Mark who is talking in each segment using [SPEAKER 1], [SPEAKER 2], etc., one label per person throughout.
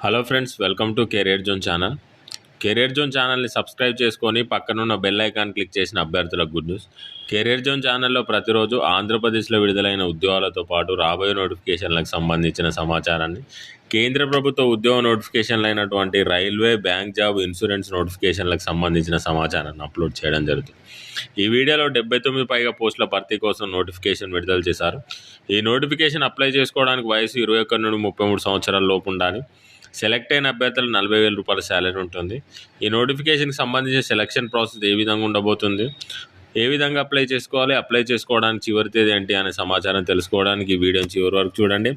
[SPEAKER 1] Hello friends welcome to career zone channel career zone ఛానల్ని subscribe చేసుకొని పక్కనున్న bell icon click చేసిన అభ్యర్థులకు గుడ్ న్యూస్ కెరియర్ జోన్ ఛానల్లో ప్రతిరోజు ఆంధ్రప్రదేశ్లో విడుదలైన ఉద్యోగాలతో పాటు రాబోయే నోటిఫికేషన్లకు సంబంధించిన సమాచారాన్ని కేంద్ర ప్రభుత్వ ఉద్యోగ నోటిఫికేషన్లు అయినటువంటి రైల్వే బ్యాంక్ జాబ్ ఇన్సూరెన్స్ నోటిఫికేషన్లకు సంబంధించిన సమాచారాన్ని అప్లోడ్ చేయడం జరుగుతుంది. ఈ వీడియోలో డెబ్బై తొమ్మిది పైగా పోస్టుల భర్తీ కోసం నోటిఫికేషన్ విడుదల చేశారు. ఈ నోటిఫికేషన్ అప్లై చేసుకోవడానికి వయసు ఇరవై ఒకటి నుండి ముప్పై మూడు సంవత్సరాల లోపు ఉండాలి. సెలెక్ట్ అయిన అభ్యర్థులు నలభై వేల రూపాయల శాలరీ ఉంటుంది. ఈ నోటిఫికేషన్కి సంబంధించిన సెలక్షన్ ప్రాసెస్ ఏ విధంగా ఉండబోతుంది? ఏ విధంగా అప్లై చేసుకోవాలి? అప్లై చేసుకోవడానికి చివరి తేదీ ఏంటి అనే సమాచారం తెలుసుకోవడానికి ఈ వీడియోని చివరి వరకు చూడండి.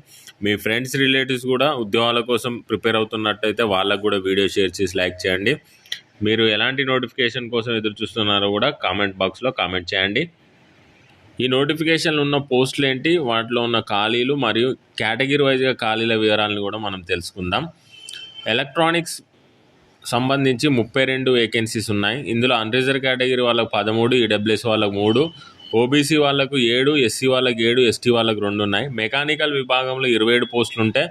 [SPEAKER 1] మీ ఫ్రెండ్స్ రిలేటివ్స్ కూడా ఉద్యోగాల కోసం ప్రిపేర్ అవుతున్నట్టయితే వాళ్ళకు కూడా వీడియో షేర్ చేసి లైక్ చేయండి. మీరు ఎలాంటి నోటిఫికేషన్ కోసం ఎదురు చూస్తున్నారో కూడా కామెంట్ బాక్స్లో కామెంట్ చేయండి. ఈ నోటిఫికేషన్లు ఉన్న పోస్టులు ఏంటి? వాటిలో ఉన్న ఖాళీలు మరియు కేటగిరీ వైజ్గా ఖాళీల వివరాలను కూడా మనం తెలుసుకుందాం. ఎలక్ట్రానిక్స్ సంబంధించి ముప్పై రెండు వేకెన్సీస్ ఉన్నాయి. ఇందులో అన్రిజర్వ్ కేటగిరీ వాళ్ళకు పదమూడు ఈడబ్ల్యూఎస్ వాళ్ళకు మూడు ఓబీసీ వాళ్ళకు ఏడు ఎస్సీ వాళ్ళకి ఏడు ఎస్టీ వాళ్ళకు రెండు ఉన్నాయి. మెకానికల్ విభాగంలో ఇరవై ఏడు పోస్టులు ఉంటే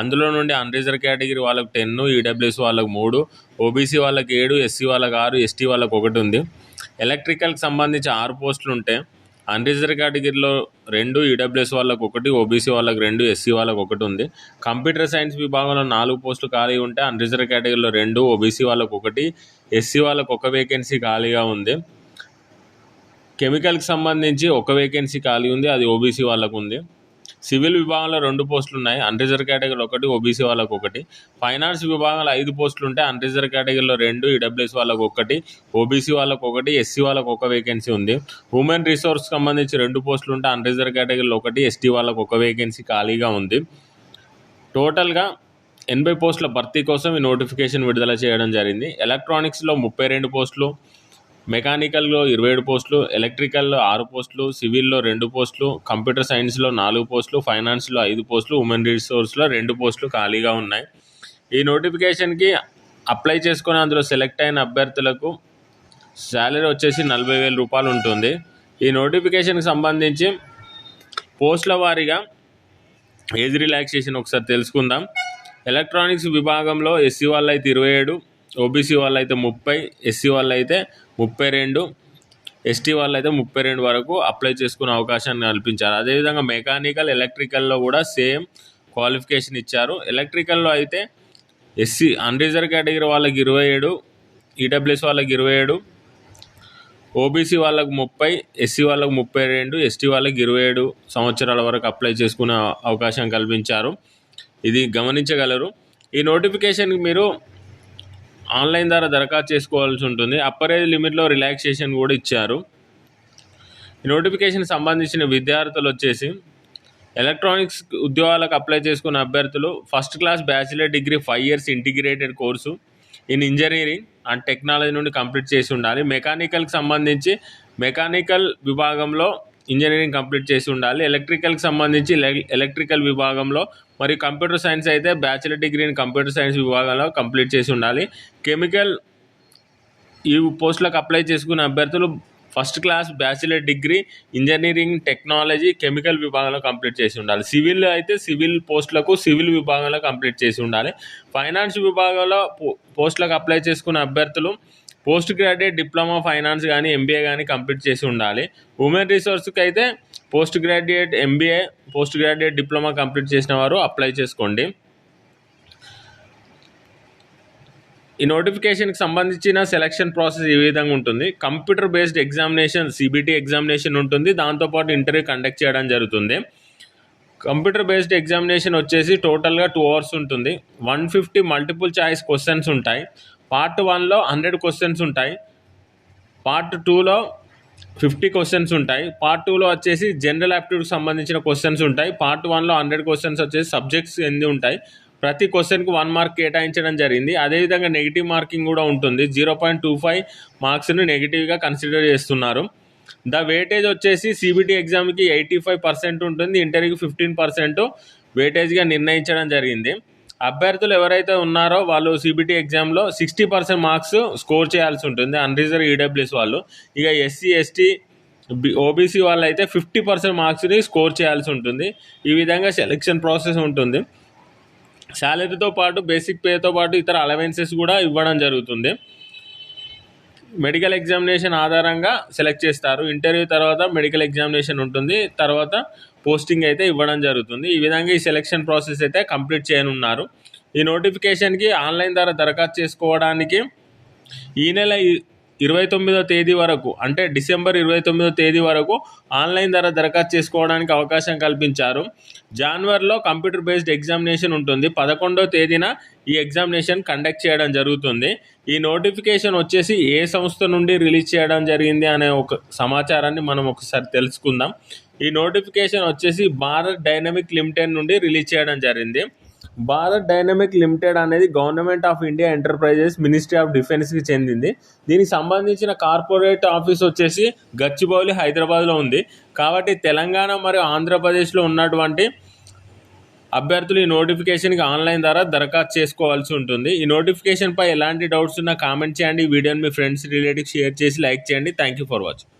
[SPEAKER 1] అందులో నుండి అన్రిజర్వ్ కేటగిరీ వాళ్ళకు టెన్ ఈడబ్ల్యూఎస్ వాళ్ళకు మూడు ఓబీసీ వాళ్ళకి ఏడు ఎస్సీ వాళ్ళకి ఆరు ఎస్టీ వాళ్ళకి ఒకటి ఉంది. ఎలక్ట్రికల్కి సంబంధించి ఆరు పోస్టులు ఉంటే అన్రిజర్వ్ కేటగిరీలో రెండు ఈడబ్ల్యూఎస్ వాళ్ళకు ఒకటి ఓబీసీ వాళ్ళకి రెండు ఎస్సీ వాళ్ళకి ఒకటి ఉంది. కంప్యూటర్ సైన్స్ విభాగంలో నాలుగు పోస్టులు ఖాళీ ఉంటే అన్రిజర్వ్ కేటగిరీలో రెండు ఓబీసీ వాళ్ళకు ఒకటి ఎస్సీ వాళ్ళకు ఒక వేకెన్సీ ఖాళీగా ఉంది. కెమికల్కి సంబంధించి ఒక వేకెన్సీ ఖాళీ ఉంది అది ఓబీసీ వాళ్ళకు ఉంది. సివిల్ విభాగంలో రెండు పోస్టులు ఉన్నాయి. అన్రిజర్వ్ కేటగిరీలో ఒకటి ఓబీసీ వాళ్ళకు ఒకటి. ఫైనాన్స్ విభాగంలో ఐదు పోస్టులు ఉంటాయి. అన్రిజర్వ్ కేటగిరీలో రెండు ఈడబ్ల్యూఎస్ వాళ్ళకు ఒకటి ఓబీసీ వాళ్ళకు ఒకటి ఎస్సీ వాళ్ళకు ఒక వేకెన్సీ ఉంది. ఉమెన్ రిసోర్స్ సంబంధించి రెండు పోస్టులు ఉంటే అన్రిజర్వ్ కేటగిరీలో ఒకటి ఎస్టీ వాళ్ళకు ఒక వేకెన్సీ ఖాళీగా ఉంది. టోటల్గా ఎనభై పోస్టుల భర్తీ కోసం ఈ నోటిఫికేషన్ విడుదల చేయడం జరిగింది. ఎలక్ట్రానిక్స్లో ముప్పై రెండు పోస్టులు మెకానికల్లో ఇరవై ఏడు పోస్టులు ఎలక్ట్రికల్లో ఆరు పోస్టులు సివిల్లో రెండు పోస్టులు కంప్యూటర్ సైన్స్లో నాలుగు పోస్టులు ఫైనాన్స్లో ఐదు పోస్టులు ఉమెన్ రిసోర్స్లో రెండు పోస్టులు ఖాళీగా ఉన్నాయి. ఈ నోటిఫికేషన్కి అప్లై చేసుకొని అందులో సెలెక్ట్ అయిన అభ్యర్థులకు శాలరీ వచ్చేసి నలభై వేల రూపాయలు ఉంటుంది. ఈ నోటిఫికేషన్కి సంబంధించి పోస్టుల వారీగా ఏజ్ రిలాక్సేషన్ ఒకసారి తెలుసుకుందాం. ఎలక్ట్రానిక్స్ విభాగంలో ఎస్సీ వాళ్ళు అయితే ఇరవై ఏడు ఓబీసీ వాళ్ళు అయితే ముప్పై ఎస్సీ వాళ్ళు అయితే ముప్పై రెండు. ఎస్టీ వాళ్ళు అయితే ముప్పై రెండు వరకు అప్లై చేసుకునే అవకాశాన్ని కల్పించారు. అదేవిధంగా మెకానికల్ ఎలక్ట్రికల్లో కూడా సేమ్ క్వాలిఫికేషన్ ఇచ్చారు. ఎలక్ట్రికల్లో అయితే ఎస్సీ అన్రిజర్వ్ కేటగిరీ వాళ్ళకి ఇరవై ఏడు ఈడబ్ల్యూఎస్ వాళ్ళకి ఇరవై ఏడు ఓబీసీ వాళ్ళకు ముప్పై ఎస్సీ వాళ్ళకు ముప్పై రెండు ఎస్టీ వాళ్ళకి ఇరవై ఏడు సంవత్సరాల వరకు అప్లై చేసుకునే అవకాశం కల్పించారు. ఇది గమనించగలరు. ఈ నోటిఫికేషన్కి మీరు ఆన్లైన్ ద్వారా దరఖాస్తు చేసుకోవాల్సి ఉంటుంది. అప్పర్ ఏజ్ లిమిట్లో రిలాక్సేషన్ కూడా ఇచ్చారు. ఈ నోటిఫికేషన్ సంబంధించిన విద్యార్థులు వచ్చేసి ఎలక్ట్రానిక్స్ ఉద్యోగాలకు అప్లై చేసుకున్న అభ్యర్థులు first class bachelor degree five years integrated course in engineering and technology నుండి కంప్లీట్ చేసి ఉండాలి. మెకానికల్కి సంబంధించి మెకానికల్ విభాగంలో ఇంజనీరింగ్ కంప్లీట్ చేసి ఉండాలి. ఎలక్ట్రికల్కి సంబంధించి ఎలక్ట్రికల్ విభాగంలో మరియు కంప్యూటర్ సైన్స్ అయితే bachelor degree in computer science విభాగంలో కంప్లీట్ చేసి ఉండాలి. కెమికల్ ఈ పోస్టులకు అప్లై చేసుకున్న అభ్యర్థులు first class bachelor degree engineering technology chemical విభాగంలో కంప్లీట్ చేసి ఉండాలి. సివిల్ అయితే సివిల్ పోస్టులకు సివిల్ విభాగంలో కంప్లీట్ చేసి ఉండాలి. ఫైనాన్స్ విభాగంలో పో- పోస్టులకు అప్లై చేసుకున్న అభ్యర్థులు పోస్ట్ గ్రాడ్యుయేట్ డిప్లొమా ఫైనాన్స్ కానీ ఎంబీఏ కానీ కంప్లీట్ చేసి ఉండాలి. ఉమెన్ రిసోర్స్కి అయితే post graduate MBA post graduate diploma complete చేసిన వారు అప్లై చేసుకోండి. ఈ నోటిఫికేషన్కి సంబంధించిన సెలక్షన్ ప్రాసెస్ ఈ విధంగా ఉంటుంది. Computer based examination CBT examination ఉంటుంది. దాంతోపాటు ఇంటర్వ్యూ కండక్ట్ చేయడం జరుగుతుంది. కంప్యూటర్ బేస్డ్ ఎగ్జామినేషన్ వచ్చేసి టోటల్గా టూ అవర్స్ ఉంటుంది. One fifty multiple choice questions ఉంటాయి. పార్ట్ వన్లో హండ్రెడ్ క్వశ్చన్స్ ఉంటాయి. పార్ట్ టూలో ఫిఫ్టీ క్వశ్చన్స్ ఉంటాయి. పార్ట్ టూలో వచ్చేసి జనరల్ యాప్టిట్యూడ్కి సంబంధించిన క్వశ్చన్స్ ఉంటాయి. పార్ట్ వన్లో హండ్రెడ్ క్వశ్చన్స్ వచ్చేసి సబ్జెక్ట్స్ ఎన్ని ఉంటాయి. ప్రతి క్వశ్చన్కి వన్ మార్క్ కేటాయించడం జరిగింది. అదేవిధంగా నెగిటివ్ మార్కింగ్ కూడా ఉంటుంది. జీరో పాయింట్ టూ ఫైవ్ మార్క్స్ని నెగిటివ్గా కన్సిడర్ చేస్తున్నారు. ద వెయిటేజ్ వచ్చేసి సిబిటీ ఎగ్జామ్కి ఎయిటీ ఫైవ్ పర్సెంట్ ఉంటుంది. ఇంటర్వ్యూకి ఫిఫ్టీన్ పర్సెంట్ వెయిటేజ్గా నిర్ణయించడం జరిగింది. అభ్యర్థులు ఎవరైతే ఉన్నారో వాళ్ళు సిబిటి ఎగ్జామ్లో సిక్స్టీ పర్సెంట్ మార్క్స్ స్కోర్ చేయాల్సి ఉంటుంది. అన్రిజర్వ్ ఈడబ్ల్యూఎస్ వాళ్ళు. ఇక ఎస్సీ ఎస్టీ ఓబీసీ వాళ్ళు అయితే ఫిఫ్టీ పర్సెంట్ మార్క్స్ని స్కోర్ చేయాల్సి ఉంటుంది. ఈ విధంగా సెలెక్షన్ ప్రాసెస్ ఉంటుంది. శాలరీతో పాటు బేసిక్ పేతో పాటు ఇతర అలవెన్సెస్ కూడా ఇవ్వడం జరుగుతుంది. మెడికల్ ఎగ్జామినేషన్ ఆధారంగా సెలెక్ట్ చేస్తారు. ఇంటర్వ్యూ తర్వాత మెడికల్ ఎగ్జామినేషన్ ఉంటుంది. తర్వాత పోస్టింగ్ అయితే ఇవ్వడం జరుగుతుంది. ఈ విధంగా ఈ సెలెక్షన్ ప్రాసెస్ అయితే కంప్లీట్ చేయనున్నారు. ఈ నోటిఫికేషన్కి ఆన్లైన్ ద్వారా దరఖాస్తు చేసుకోవడానికి ఈ నెల ఇరవై తొమ్మిదో తేదీ వరకు అంటే డిసెంబర్ ఇరవై తొమ్మిదో తేదీ వరకు ఆన్లైన్ ద్వారా దరఖాస్తు చేసుకోవడానికి అవకాశం కల్పించారు. జనవరిలో కంప్యూటర్ బేస్డ్ ఎగ్జామినేషన్ ఉంటుంది. పదకొండో తేదీన ఈ ఎగ్జామినేషన్ కండక్ట్ చేయడం జరుగుతుంది. ఈ నోటిఫికేషన్ వచ్చేసి ఏ సంస్థ నుండి రిలీజ్ చేయడం జరిగింది అనే ఒక సమాచారాన్ని మనం ఒకసారి తెలుసుకుందాం. ఈ నోటిఫికేషన్ వచ్చేసి భారత్ డైనమిక్ లిమిటెడ్ నుండి రిలీజ్ చేయడం జరిగింది. భారత్ డైనమిక్ లిమిటెడ్ అనేది government of India enterprises ministry of డిఫెన్స్కి చెందింది. దీనికి సంబంధించిన కార్పొరేట్ ఆఫీస్ వచ్చేసి గచ్చిబౌలి హైదరాబాద్లో ఉంది. కాబట్టి తెలంగాణ మరియు ఆంధ్రప్రదేశ్లో ఉన్నటువంటి అభ్యర్థులు ఈ నోటిఫికేషన్కి ఆన్లైన్ ద్వారా దరఖాస్తు చేసుకోవాల్సి ఉంటుంది. ఈ నోటిఫికేషన్పై ఎలాంటి డౌట్స్ ఉన్నా కామెంట్ చేయండి. ఈ వీడియోని మీ ఫ్రెండ్స్ రిలేటివ్స్ షేర్ చేసి లైక్ చేయండి. Thank you for watching.